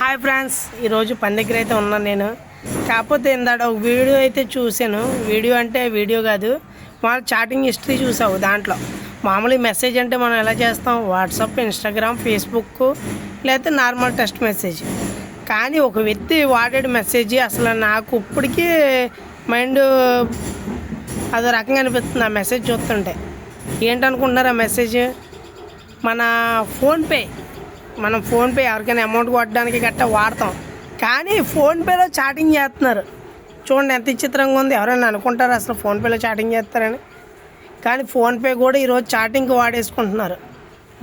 Hi friends ఈరోజు పని దగ్గర అయితే ఉన్నాను నేను. కాకపోతే ఇందాడ ఒక వీడియో అయితే చూశాను. వీడియో అంటే వీడియో కాదు వాళ్ళ చాటింగ్ హిస్టరీ చూసావు దాంట్లో. మామూలు మెసేజ్ అంటే మనం ఎలా చేస్తాం? వాట్సాప్ ఇన్స్టాగ్రామ్ ఫేస్బుక్ లేకపోతే నార్మల్ టెక్స్ట్ మెసేజ్. కానీ ఒక వ్యక్తి వాడేడు మెసేజ్ అసలు నాకు ఇప్పటికీ మైండ్ అదో రకంగా అనిపిస్తుంది ఆ మెసేజ్ చూస్తుంటే. ఏంటనుకుంటున్నారు ఆ మెసేజ్? మన ఫోన్పే. మనం ఫోన్పే ఎవరికైనా అమౌంట్ కొట్టడానికి గట్టా వాడతాం. కానీ ఫోన్పేలో చాటింగ్ చేస్తున్నారు. చూడండి ఎంత విచిత్రంగా ఉంది. ఎవరైనా అనుకుంటారు అసలు ఫోన్పేలో చాటింగ్ చేస్తారని? కానీ ఫోన్పే కూడా ఈరోజు చాటింగ్కి వాడేసుకుంటున్నారు.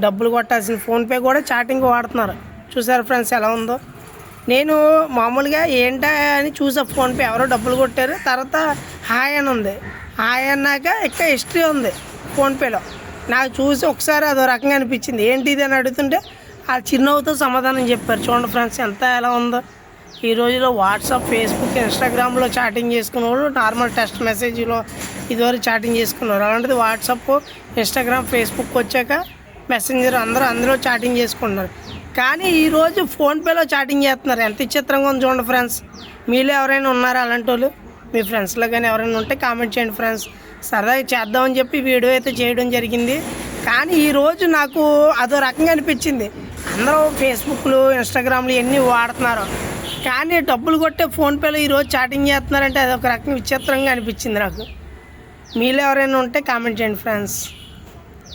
డబ్బులు కొట్టాల్సిన ఫోన్పే కూడా చాటింగ్ వాడుతున్నారు. చూసారు ఫ్రెండ్స్ ఎలా ఉందో? నేను మామూలుగా ఏంటా అని చూసా ఫోన్పే ఎవరో డబ్బులు కొట్టారు. తర్వాత హాయ్ అని ఉంది. హాయ్ అన్నాక ఇక్కడ హిస్టరీ ఉంది ఫోన్పేలో నాకు చూసి ఒకసారి అదో రకంగా అనిపించింది. ఏంటి ఇది అని అడుగుతుంటే ఆ చిరునవ్వుతో సమాధానం చెప్పారు. చూడండి ఫ్రెండ్స్ ఎంత ఎలా ఉందో. ఈ రోజులో వాట్సాప్ ఫేస్బుక్ ఇన్స్టాగ్రామ్లో చాటింగ్ చేసుకునే వాళ్ళు నార్మల్ టెక్స్ట్ మెసేజ్లో ఇదివరకు చాటింగ్ చేసుకున్నారు. అలాంటిది వాట్సాప్ ఇన్స్టాగ్రామ్ ఫేస్బుక్ వచ్చాక మెసెంజర్ అందరూ అందులో చాటింగ్ చేసుకుంటున్నారు. కానీ ఈరోజు ఫోన్పేలో చాటింగ్ చేస్తున్నారు. ఎంత విచిత్రంగా ఉంది చూడండి ఫ్రెండ్స్. మీలో ఎవరైనా ఉన్నారా అలాంటి వాళ్ళు? మీ ఫ్రెండ్స్లో కానీ ఎవరైనా ఉంటే కామెంట్ చేయండి ఫ్రెండ్స్. సరదాగా చేద్దామని చెప్పి వీడియో అయితే చేయడం జరిగింది. కానీ ఈరోజు నాకు అదో రకంగా అనిపించింది. అందరూ ఫేస్బుక్లు ఇన్స్టాగ్రామ్లు ఇవన్నీ వాడుతున్నారు. కానీ డబ్బులు కొట్టే ఫోన్పేలో ఈరోజు చాటింగ్ చేస్తున్నారంటే అదొక రకంగా విచిత్రంగా అనిపించింది నాకు. మీలో ఎవరైనా ఉంటే కామెంట్ చేయండి ఫ్రెండ్స్.